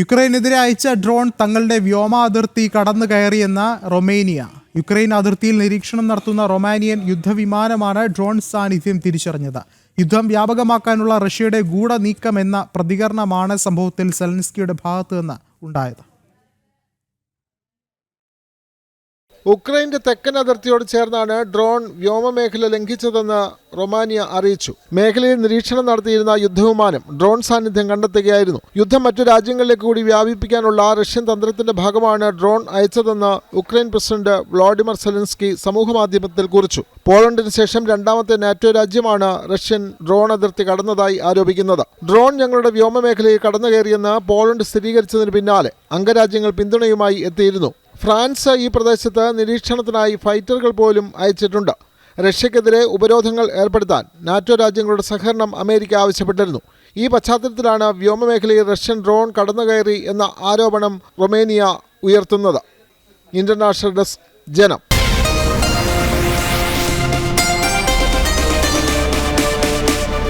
യുക്രൈനെതിരെ അയച്ച ഡ്രോൺ തങ്ങളുടെ വ്യോമാതിർത്തി കടന്നു കയറിയെന്ന റൊമേനിയ. യുക്രൈൻ അതിർത്തിയിൽ നിരീക്ഷണം നടത്തുന്ന റൊമാനിയൻ യുദ്ധവിമാനമാണ് ഡ്രോൺ സാന്നിധ്യം തിരിച്ചറിഞ്ഞത്. യുദ്ധം വ്യാപകമാക്കാനുള്ള റഷ്യയുടെ ഗൂഢനീക്കം എന്ന പ്രതികരണമാണ് സംഭവത്തിൽ സെലൻസ്കിയുടെ ഭാഗത്തു നിന്ന് ഉണ്ടായത്. ഉക്രൈന്റെ തെക്കൻ അതിർത്തിയോട് ചേർന്നാണ് ഡ്രോൺ വ്യോമമേഖല ലംഘിച്ചതെന്ന് റൊമാനിയ അറിയിച്ചു. മേഖലയിൽ നിരീക്ഷണം നടത്തിയിരുന്ന യുദ്ധവിമാനം ഡ്രോൺ സാന്നിധ്യം കണ്ടെത്തുകയായിരുന്നു. യുദ്ധം മറ്റു രാജ്യങ്ങളിലേക്ക് കൂടി വ്യാപിപ്പിക്കാനുള്ള റഷ്യൻ തന്ത്രത്തിന്റെ ഭാഗമാണ് ഡ്രോൺ അയച്ചതെന്ന് ഉക്രൈൻ പ്രസിഡന്റ് വ്ളാഡിമർ സെലൻസ്കി സമൂഹമാധ്യമത്തിൽ കുറിച്ചു. പോളണ്ടിന് ശേഷം രണ്ടാമത്തെ നാറ്റോ രാജ്യമാണ് റഷ്യൻ ഡ്രോൺ അതിർത്തി കടന്നതായി ആരോപിക്കുന്നത്. ഡ്രോൺ ഞങ്ങളുടെ വ്യോമമേഖലയിൽ കടന്നു കയറിയെന്ന് പോളണ്ട് സ്ഥിരീകരിച്ചതിന് പിന്നാലെ അംഗരാജ്യങ്ങൾ പിന്തുണയുമായി എത്തിയിരുന്നു. ഫ്രാൻസ് ഈ പ്രദേശത്ത് നിരീക്ഷണത്തിനായി ഫൈറ്ററുകൾ പോലും അയച്ചിട്ടുണ്ട്. റഷ്യക്കെതിരെ ഉപരോധങ്ങൾ ഏർപ്പെടുത്താൻ നാറ്റോ രാജ്യങ്ങളുടെ സഹകരണം അമേരിക്ക ആവശ്യപ്പെട്ടിരുന്നു. ഈ പശ്ചാത്തലത്തിലാണ് വ്യോമമേഖലയിൽ റഷ്യൻ ഡ്രോൺ കടന്നുകയറി എന്ന ആരോപണം റൊമേനിയ ഉയർത്തുന്നത്. ഇന്റർനാഷണൽ ഡെസ്ക് ജനം.